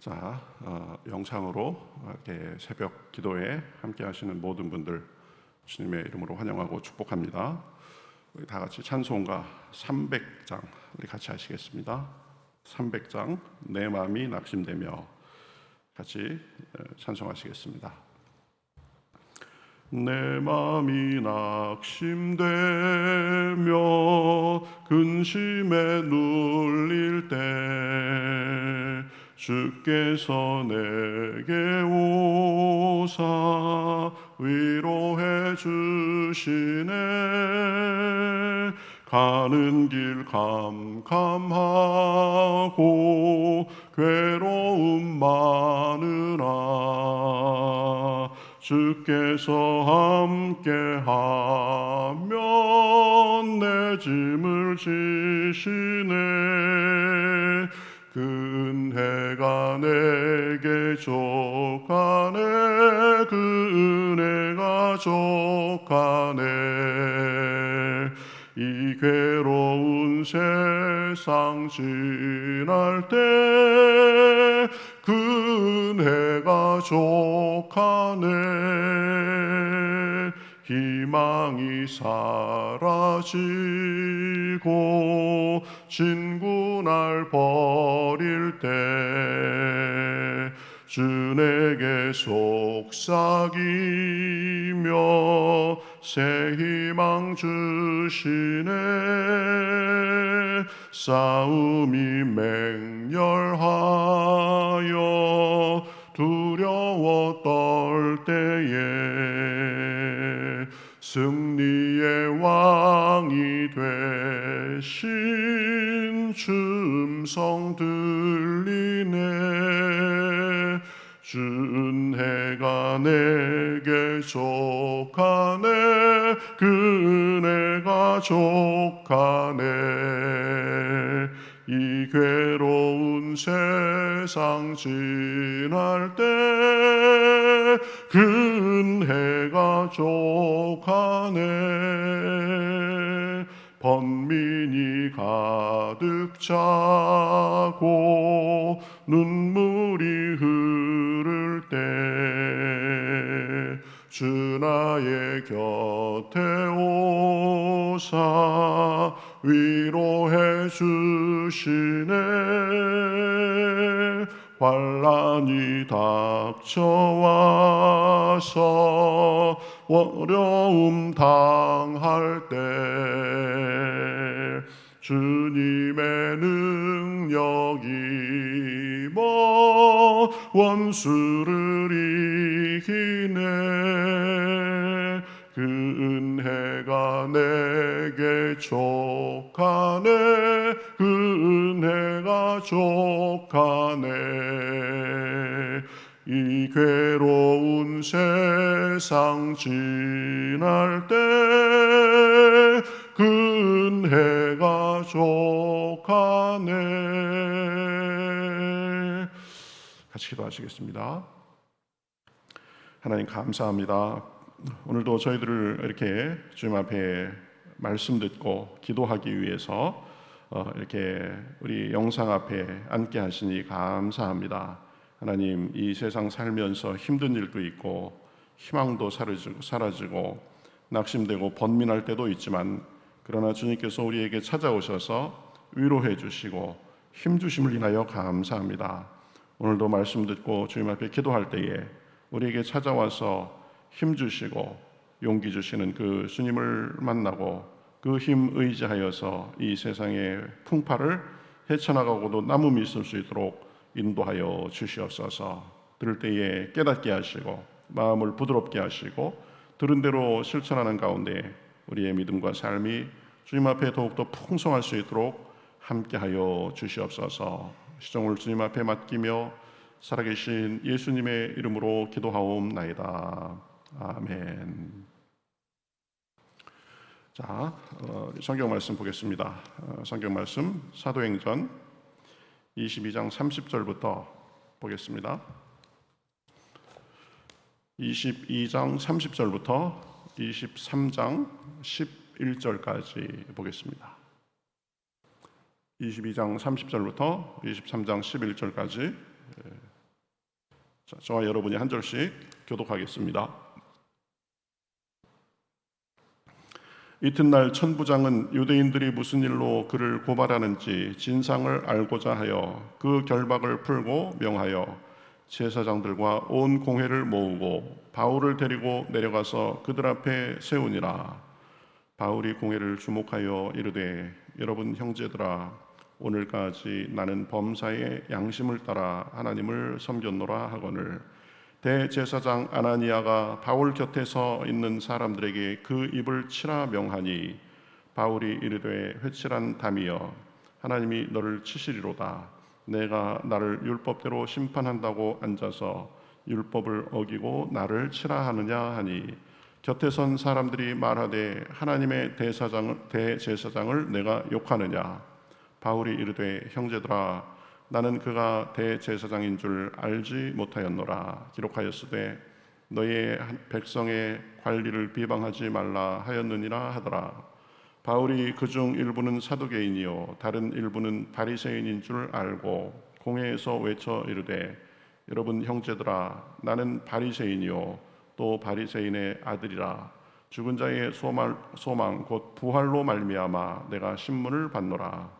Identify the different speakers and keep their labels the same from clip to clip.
Speaker 1: 자, 어, 영상으로 이렇게 새벽 기도에 함께 하시는 모든 분들 주님의 이름으로 환영하고 축복합니다. 우리 다 같이 찬송가 300장 우리 같이 하시겠습니다. 300장 내 마음이 낙심되며 같이 어, 찬송하시겠습니다. 내 마음이 낙심되며 근심에 눌릴 때 주께서 내게 오사 위로해 주시네. 가는 길 캄캄하고 괴로움 많으나 주께서 함께하면 내 짐을 지시네 그 은혜가 내게 족하네. 그 은혜가 족하네. 이 괴로운 세상 지날 때 그 은혜가 족하네 희망이 사라지고 친구 날 버릴 때 주에게 속삭이며 새 희망 주시네. 싸움이 맹렬하여 두려워 떨 때에 승리의 왕이 되신 춤성 들리네. 준혜가 내게 족하네. 그 은혜가 족하네 이 괴로운 세상 지날 때그 은혜가 족하네. 번민이 가득 차고 눈물이 흐를 때 주 나의 곁에 오사 위로해 주시네. 환란이 닥쳐와서 어려움 당할 때 주님의 능력이 뭐 원수를 이기네. 그 은혜가 내게 족하네. 그 은혜가 족하네. 이 괴로운 세상 지날 때그 은혜가 족하네. 같이 기도하시겠습니다. 하나님 감사합니다 오늘도 저희들을 이렇게 주님 앞에 말씀 듣고 기도하기 위해서 어, 이렇게 우리 영상 앞에 앉게 하시니 감사합니다. 하나님 이 세상 살면서 힘든 일도 있고 희망도 사라지고, 사라지고 낙심되고 번민할 때도 있지만 그러나 주님께서 우리에게 찾아오셔서 위로해 주시고 힘 주심을 인하여 감사합니다. 오늘도 말씀 듣고 주님 앞에 기도할 때에 우리에게 찾아와서 힘 주시고 용기 주시는 그 주님을 만나고 그 힘 의지하여서 이 세상의 풍파를 헤쳐나가고도 남음이 있을 수 있도록 인도하여 주시옵소서. 들을 때에 깨닫게 하시고 마음을 부드럽게 하시고 들은 대로 실천하는 가운데 우리의 믿음과 삶이 주님 앞에 더욱더 풍성할 수 있도록 함께하여 주시옵소서. 시종을 주님 앞에 맡기며 살아계신 예수님의 이름으로 기도하옵나이다. 아멘. 자, 어, 성경 말씀 보겠습니다. 어, 성경 말씀 사도행전 22장 30절부터 보겠습니다. 22장 30절부터 23장 11절까지 보겠습니다. 22장 30절부터 23장 11절까지 자, 저와 여러분이 한 절씩 교독하겠습니다. 이튿날 천부장은 유대인들이 무슨 일로 그를 고발하는지 진상을 알고자 하여 그 결박을 풀고 명하여 제사장들과 온 공회를 모으고 바울을 데리고 내려가서 그들 앞에 세우니라. 바울이 공회를 주목하여 이르되 여러분 형제들아 오늘까지 나는 범사의 양심을 따라 하나님을 섬겼노라 하거늘 대제사장 아나니아가 바울 곁에 서 있는 사람들에게 그 입을 치라 명하니 바울이 이르되 회칠한 담이여 하나님이 너를 치시리로다. 내가 나를 율법대로 심판한다고 앉아서 율법을 어기고 나를 치라 하느냐 하니 곁에 선 사람들이 말하되 하나님의 대사장 대제사장을 내가 욕하느냐? 바울이 이르되 형제들아 나는 그가 대제사장인 줄 알지 못하였노라 기록하였으되 너의 백성의 관리를 비방하지 말라 하였느니라 하더라. 바울이 그 중 일부는 사두개인이요 다른 일부는 바리새인인 줄 알고 공회에서 외쳐 이르되 여러분 형제들아 나는 바리새인이요 또 바리새인의 아들이라. 죽은 자의 소망, 소망 곧 부활로 말미암아 내가 신문을 받노라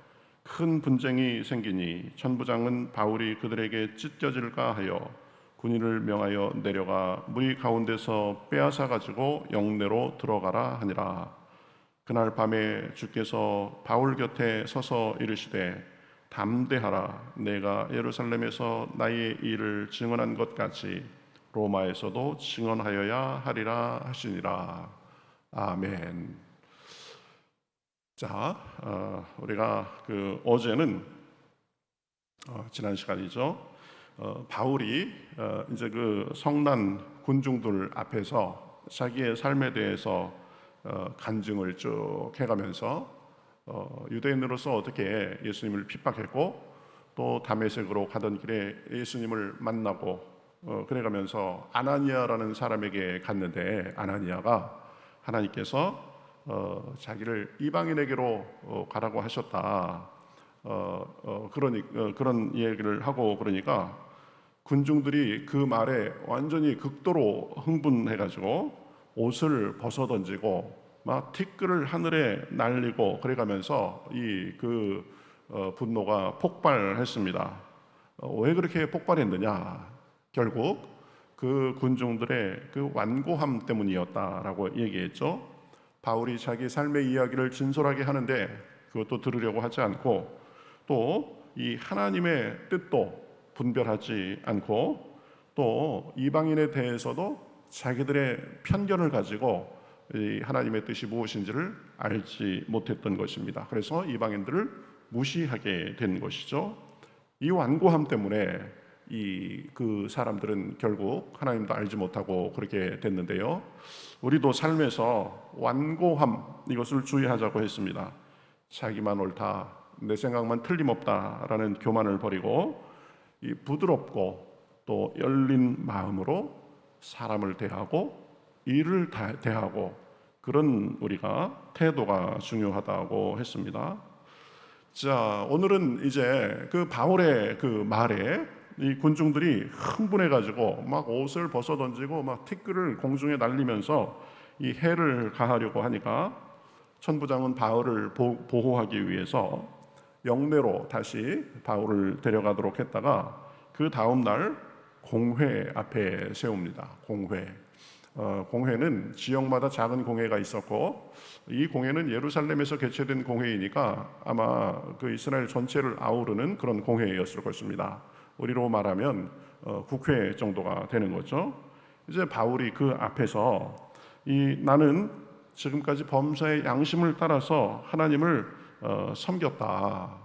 Speaker 1: 큰 분쟁이 생기니 천부장은 바울이 그들에게 찢겨질까 하여 군인을 명하여 내려가 무리 가운데서 빼앗아 가지고 영내로 들어가라 하니라. 그날 밤에 주께서 바울 곁에 서서 이르시되 담대하라. 내가 예루살렘에서 나의 일을 증언한 것 같이 로마에서도 증언하여야 하리라 하시니라. 아멘. 자, 어, 우리가 그 어제는 어, 지난 시간이죠. 어, 바울이 어, 이제 그 성난 군중들 앞에서 자기의 삶에 대해서 어, 간증을 쭉 해가면서 어, 유대인으로서 어떻게 예수님을 핍박했고 또 다메섹으로 가던 길에 예수님을 만나고 어, 그래가면서 아나니아라는 사람에게 갔는데 아나니아가 하나님께서 어, 자기를 이방인에게로 어, 가라고 하셨다. 어, 어, 그러니 어, 그런 얘기를 하고 그러니까 군중들이 그 말에 완전히 극도로 흥분해가지고 옷을 벗어 던지고 막 티끌을 하늘에 날리고 그래가면서 이 그 어, 분노가 폭발했습니다. 어, 왜 그렇게 폭발했느냐? 결국 그 군중들의 그 완고함 때문이었다라고 얘기했죠. 바울이 자기 삶의 이야기를 진솔하게 하는데 그것도 들으려고 하지 않고 또 이 하나님의 뜻도 분별하지 않고 또 이방인에 대해서도 자기들의 편견을 가지고 이 하나님의 뜻이 무엇인지를 알지 못했던 것입니다. 그래서 이방인들을 무시하게 된 것이죠. 이 완고함 때문에 이 그 사람들은 결국 하나님도 알지 못하고 그렇게 됐는데요. 우리도 삶에서 완고함 이것을 주의하자고 했습니다. 자기만 옳다, 내 생각만 틀림없다라는 교만을 버리고 이 부드럽고 또 열린 마음으로 사람을 대하고 일을 대하고 그런 우리가 태도가 중요하다고 했습니다. 자, 오늘은 이제 그 바울의 그 말에 이 군중들이 흥분해 가지고 막 옷을 벗어 던지고 막 티끌을 공중에 날리면서 이 해를 가하려고 하니까 천부장은 바울을 보 호하기 위해서 영내로 다시 바울을 데려가도록 했다가 그 다음 날 공회 앞에 세웁니다. 공회. 어, 공회는 지역마다 작은 공회가 있었고 이 공회는 예루살렘에서 개최된 공회이니까 아마 그 이스라엘 전체를 아우르는 그런 공회였을 것입니다. 우리로 말하면 어, 국회 정도가 되는 거죠. 이제 바울이 그 앞에서 이 나는 지금까지 범사의 양심을 따라서 하나님을 어, 섬겼다.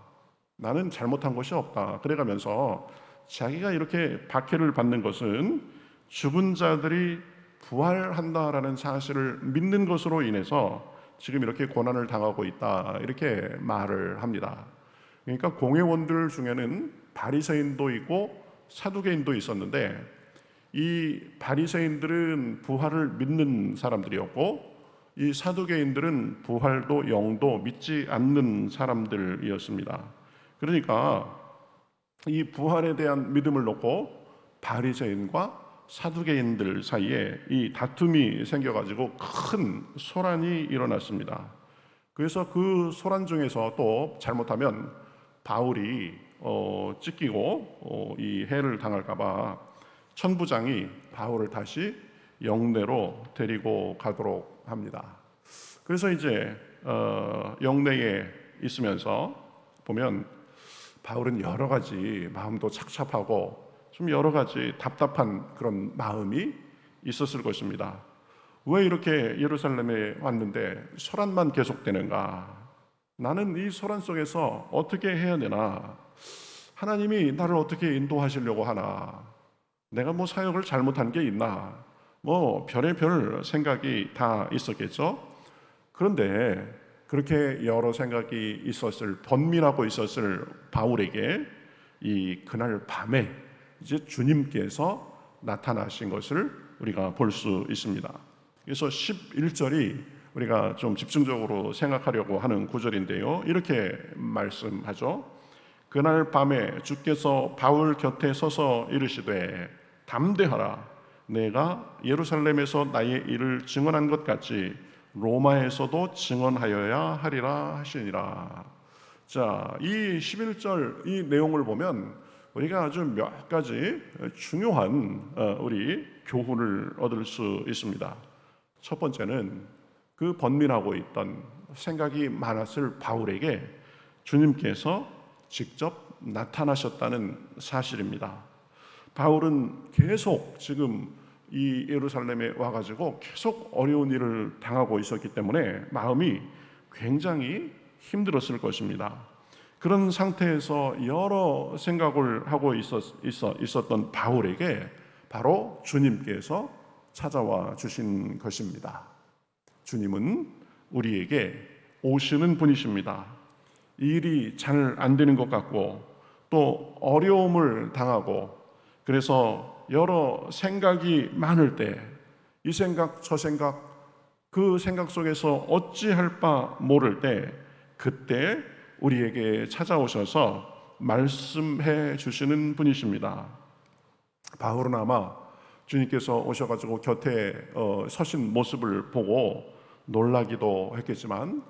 Speaker 1: 나는 잘못한 것이 없다. 그래가면서 자기가 이렇게 박해를 받는 것은 죽은 자들이 부활한다라는 사실을 믿는 것으로 인해서 지금 이렇게 고난을 당하고 있다 이렇게 말을 합니다. 그러니까 공회원들 중에는 바리새인도 있고 사두개인도 있었는데 이 바리새인들은 부활을 믿는 사람들이었고 이 사두개인들은 부활도 영도 믿지 않는 사람들이었습니다. 그러니까 이 부활에 대한 믿음을 놓고 바리새인과 사두개인들 사이에 이 다툼이 생겨가지고 큰 소란이 일어났습니다. 그래서 그 소란 중에서 또 잘못하면 바울이 어, 찢기고 어, 이 해를 당할까봐 천부장이 바울을 다시 영내로 데리고 가도록 합니다. 그래서 이제 어, 영내에 있으면서 보면 바울은 여러 가지 마음도 착잡하고 좀 여러 가지 답답한 그런 마음이 있었을 것입니다. 왜 이렇게 예루살렘에 왔는데 소란만 계속되는가? 나는 이 소란 속에서 어떻게 해야 되나? 하나님이 나를 어떻게 인도하시려고 하나? 내가 뭐 사역을 잘못한 게 있나? 뭐 별의별 생각이 다 있었겠죠. 그런데 그렇게 여러 생각이 있었을 번민하고 있었을 바울에게 이 그날 밤에 이제 주님께서 나타나신 것을 우리가 볼 수 있습니다. 그래서 11절이 우리가 좀 집중적으로 생각하려고 하는 구절인데요. 이렇게 말씀하죠. 그날 밤에 주께서 바울 곁에 서서 이르시되 담대하라 내가 예루살렘에서 나의 일을 증언한 것 같이 로마에서도 증언하여야 하리라 하시니라. 자, 이 11절 이 내용을 보면 우리가 아주 몇 가지 중요한 어, 우리 교훈을 얻을 수 있습니다. 첫 번째는 그 번민하고 있던 생각이 많았을 바울에게 주님께서 직접 나타나셨다는 사실입니다. 바울은 계속 지금 이 예루살렘에 와가지고 계속 어려운 일을 당하고 있었기 때문에 마음이 굉장히 힘들었을 것입니다. 그런 상태에서 여러 생각을 하고 있었, 있었, 있었던 바울에게 바로 주님께서 찾아와 주신 것입니다. 주님은 우리에게 오시는 분이십니다. 일이 잘 안 되는 것 같고 또 어려움을 당하고 그래서 여러 생각이 많을 때 이 생각 저 생각 그 생각 속에서 어찌할 바 모를 때 그때 우리에게 찾아오셔서 말씀해 주시는 분이십니다. 바울은 아마 주님께서 오셔가지고 곁에 어, 서신 모습을 보고 놀라기도 했겠지만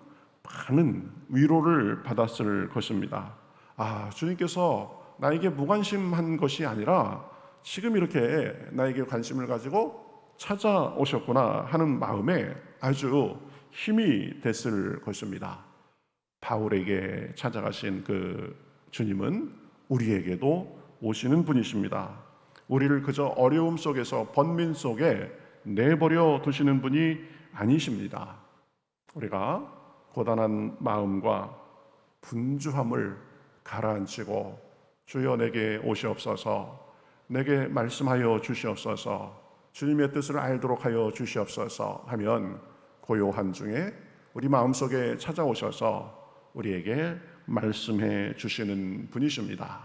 Speaker 1: 많은 위로를 받았을 것입니다. 아, 주님께서 나에게 무관심한 것이 아니라 지금 이렇게 나에게 관심을 가지고 찾아오셨구나 하는 마음에 아주 힘이 됐을 것입니다. 바울에게 찾아가신 그 주님은 우리에게도 오시는 분이십니다. 우리를 그저 어려움 속에서 번민 속에 내버려 두시는 분이 아니십니다. 우리가 고단한 마음과 분주함을 가라앉히고 주여 내게 오시옵소서 내게 말씀하여 주시옵소서 주님의 뜻을 알도록 하여 주시옵소서 하면 고요한 중에 우리 마음속에 찾아오셔서 우리에게 말씀해 주시는 분이십니다.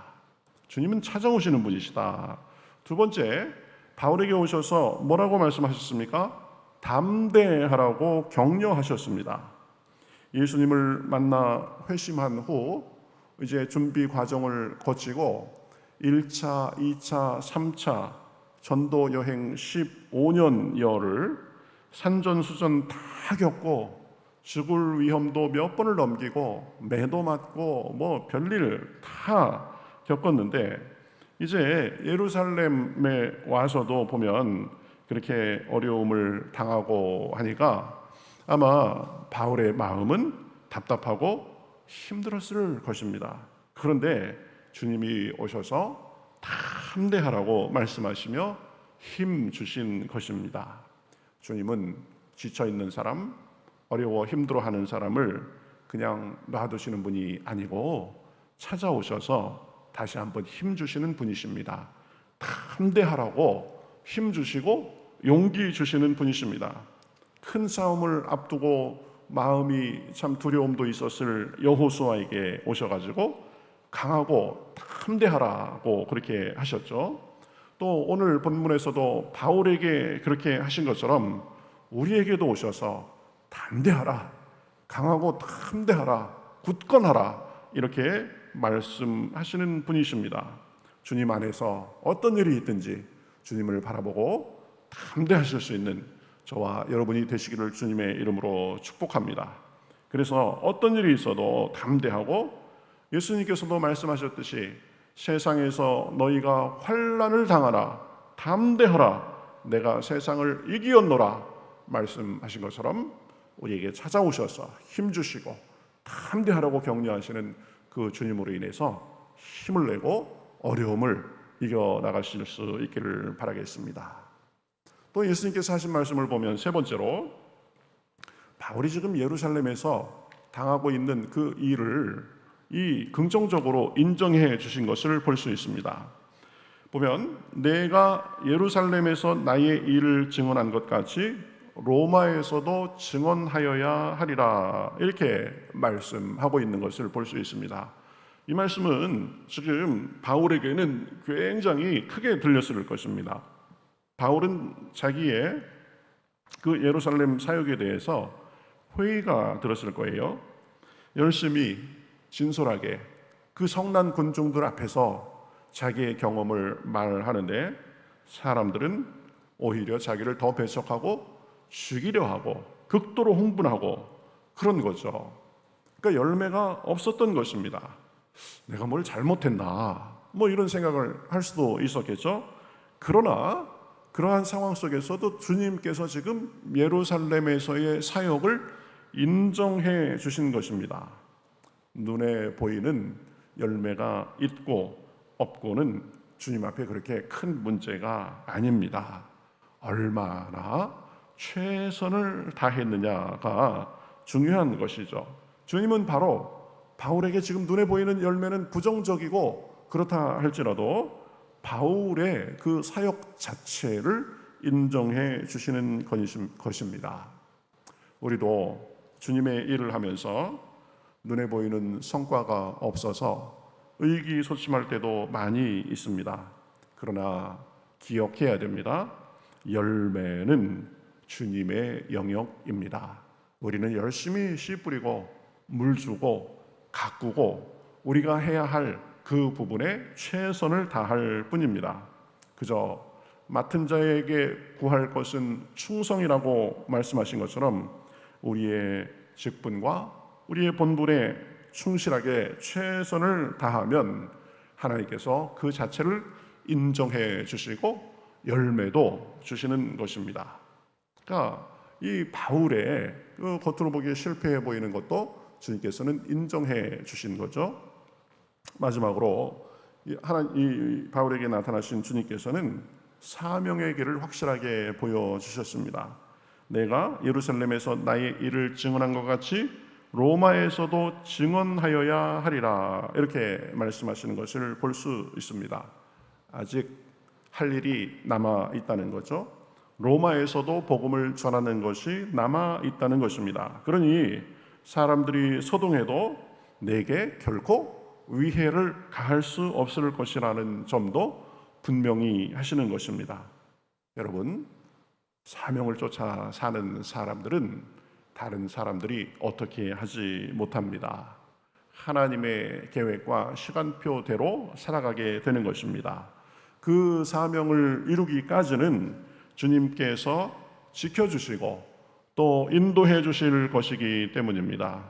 Speaker 1: 주님은 찾아오시는 분이시다. 두 번째, 바울에게 오셔서 뭐라고 말씀하셨습니까? 담대하라고 격려하셨습니다. 예수님을 만나 회심한 후 이제 준비 과정을 거치고 1차, 2차, 3차 전도 여행 15년여를 산전수전 다 겪고 죽을 위험도 몇 번을 넘기고 매도 맞고 뭐 별일 다 겪었는데 이제 예루살렘에 와서도 보면 그렇게 어려움을 당하고 하니까 아마 바울의 마음은 답답하고 힘들었을 것입니다. 그런데 주님이 오셔서 담대하라고 말씀하시며 힘 주신 것입니다. 주님은 지쳐 있는 사람, 어려워 힘들어 하는 사람을 그냥 놔두시는 분이 아니고 찾아오셔서 다시 한번 힘 주시는 분이십니다. 담대하라고 힘 주시고 용기 주시는 분이십니다. 큰 싸움을 앞두고 마음이 참 두려움도 있었을 여호수아에게 오셔가지고 강하고 담대하라고 그렇게 하셨죠. 또 오늘 본문에서도 바울에게 그렇게 하신 것처럼 우리에게도 오셔서 담대하라, 강하고 담대하라, 굳건하라 이렇게 말씀하시는 분이십니다. 주님 안에서 어떤 일이 있든지 주님을 바라보고 담대하실 수 있는 저와 여러분이 되시기를 주님의 이름으로 축복합니다. 그래서 어떤 일이 있어도 담대하고 예수님께서도 말씀하셨듯이 세상에서 너희가 환란을 당하라 담대하라 내가 세상을 이기었노라 말씀하신 것처럼 우리에게 찾아오셔서 힘 주시고 담대하라고 격려하시는 그 주님으로 인해서 힘을 내고 어려움을 이겨 나가실 수 있기를 바라겠습니다. 또 예수님께서 하신 말씀을 보면 세 번째로 바울이 지금 예루살렘에서 당하고 있는 그 일을 이 긍정적으로 인정해 주신 것을 볼 수 있습니다. 보면 내가 예루살렘에서 나의 일을 증언한 것 같이 로마에서도 증언하여야 하리라 이렇게 말씀하고 있는 것을 볼 수 있습니다. 이 말씀은 지금 바울에게는 굉장히 크게 들렸을 것입니다. 바울은 자기의 그 예루살렘 사역에 대해서 회의가 들었을 거예요. 열심히 진솔하게 그 성난 군중들 앞에서 자기의 경험을 말하는데 사람들은 오히려 자기를 더 배척하고 죽이려 하고 극도로 흥분하고 그런 거죠. 그러니까 열매가 없었던 것입니다. 내가 뭘 잘못했나? 뭐 이런 생각을 할 수도 있었겠죠. 그러나 그러한 상황 속에서도 주님께서 지금 예루살렘에서의 사역을 인정해 주신 것입니다. 눈에 보이는 열매가 있고 없고는 주님 앞에 그렇게 큰 문제가 아닙니다. 얼마나 최선을 다했느냐가 중요한 것이죠. 주님은 바로 바울에게 지금 눈에 보이는 열매는 부정적이고 그렇다 할지라도 바울의 그 사역 자체를 인정해 주시는 것입니다. 우리도 주님의 일을 하면서 눈에 보이는 성과가 없어서 의기소침할 때도 많이 있습니다. 그러나 기억해야 됩니다. 열매는 주님의 영역입니다. 우리는 열심히 씨 뿌리고 물 주고 가꾸고 우리가 해야 할 그 부분에 최선을 다할 뿐입니다. 그저 맡은 자에게 구할 것은 충성이라고 말씀하신 것처럼 우리의 직분과 우리의 본분에 충실하게 최선을 다하면 하나님께서 그 자체를 인정해 주시고 열매도 주시는 것입니다. 그러니까 이 바울의 그 겉으로 보기에 실패해 보이는 것도 주님께서는 인정해 주신 거죠. 마지막으로 하나 이 바울에게 나타나신 주님께서는 사명의 길을 확실하게 보여 주셨습니다. 내가 예루살렘에서 나의 일을 증언한 것 같이 로마에서도 증언하여야 하리라 이렇게 말씀하시는 것을 볼 수 있습니다. 아직 할 일이 남아 있다는 거죠. 로마에서도 복음을 전하는 것이 남아 있다는 것입니다. 그러니 사람들이 소동해도 내게 결코 위해를 가할 수 없을 것이라는 점도 분명히 하시는 것입니다. 여러분, 사명을 쫓아 사는 사람들은 다른 사람들이 어떻게 하지 못합니다. 하나님의 계획과 시간표대로 살아가게 되는 것입니다. 그 사명을 이루기까지는 주님께서 지켜주시고 또 인도해 주실 것이기 때문입니다.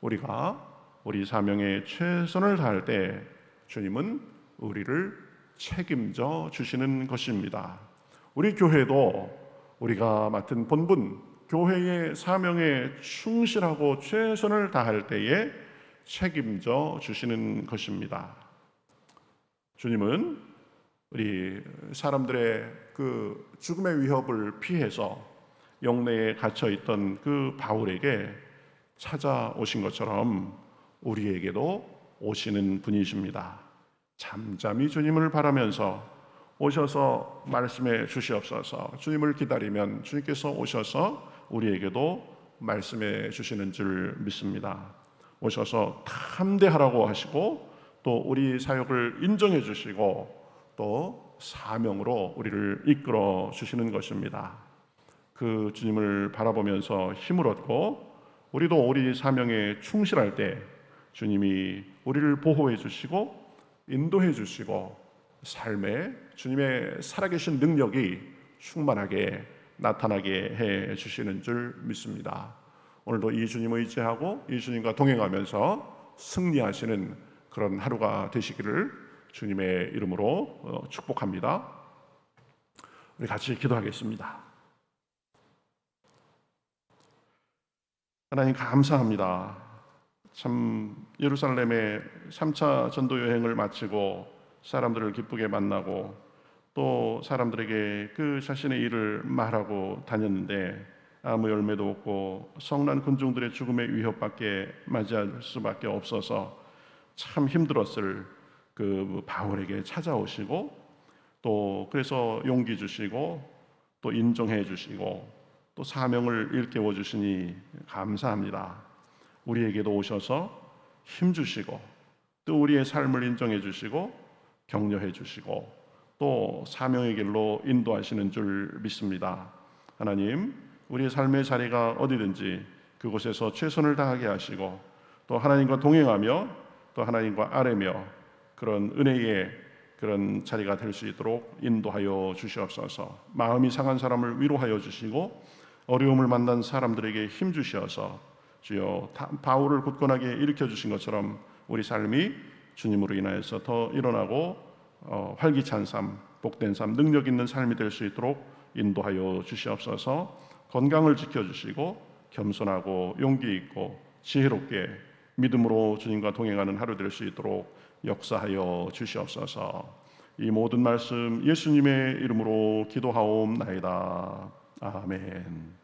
Speaker 1: 우리가 우리 사명에 최선을 다할 때 주님은 우리를 책임져 주시는 것입니다. 우리 교회도 우리가 맡은 본분, 교회의 사명에 충실하고 최선을 다할 때에 책임져 주시는 것입니다. 주님은 우리 사람들의 그 죽음의 위협을 피해서 영내에 갇혀 있던 그 바울에게 찾아오신 것처럼 우리에게도 오시는 분이십니다. 잠잠히 주님을 바라면서 오셔서 말씀해 주시옵소서. 주님을 기다리면 주님께서 오셔서 우리에게도 말씀해 주시는 줄 믿습니다. 오셔서 탐대하라고 하시고 또 우리 사역을 인정해 주시고 또 사명으로 우리를 이끌어 주시는 것입니다. 그 주님을 바라보면서 힘을 얻고 우리도 우리 사명에 충실할 때 주님이 우리를 보호해 주시고 인도해 주시고 삶에 주님의 살아계신 능력이 충만하게 나타나게 해 주시는 줄 믿습니다. 오늘도 이 주님을 의지하고 이 주님과 동행하면서 승리하시는 그런 하루가 되시기를 주님의 이름으로 어, 축복합니다. 우리 같이 기도하겠습니다. 하나님 감사합니다. 참 예루살렘의 3차 전도 여행을 마치고 사람들을 기쁘게 만나고 또 사람들에게 그 자신의 일을 말하고 다녔는데 아무 열매도 없고 성난 군중들의 죽음의 위협밖에 맞이할 수밖에 없어서 참 힘들었을 그 바울에게 찾아오시고 또 그래서 용기 주시고 또 인정해 주시고 또 사명을 일깨워 주시니 감사합니다. 우리에게도 오셔서 힘 주시고 또 우리의 삶을 인정해 주시고 격려해 주시고 또 사명의 길로 인도하시는 줄 믿습니다. 하나님, 우리의 삶의 자리가 어디든지 그곳에서 최선을 다하게 하시고 또 하나님과 동행하며 또 하나님과 아뢰며 그런 은혜의 그런 자리가 될 수 있도록 인도하여 주시옵소서. 마음이 상한 사람을 위로하여 주시고 어려움을 만난 사람들에게 힘 주시어서 주여 다- 바울을 굳건하게 일으켜 주신 것처럼 우리 삶이 주님으로 인하여서 더 일어나고 어, 활기찬 삶, 복된 삶, 능력 있는 삶이 될 수 있도록 인도하여 주시옵소서. 건강을 지켜 주시고 겸손하고 용기 있고 지혜롭게 믿음으로 주님과 동행하는 하루 될 수 있도록 역사하여 주시옵소서. 이 모든 말씀 예수님의 이름으로 기도하옵나이다. 아멘.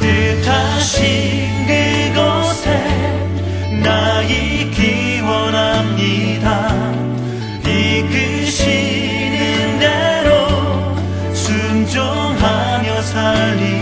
Speaker 2: 뜻하신 그곳에 나 있기 원합니다. 이끄시는 대로 순종하며 살리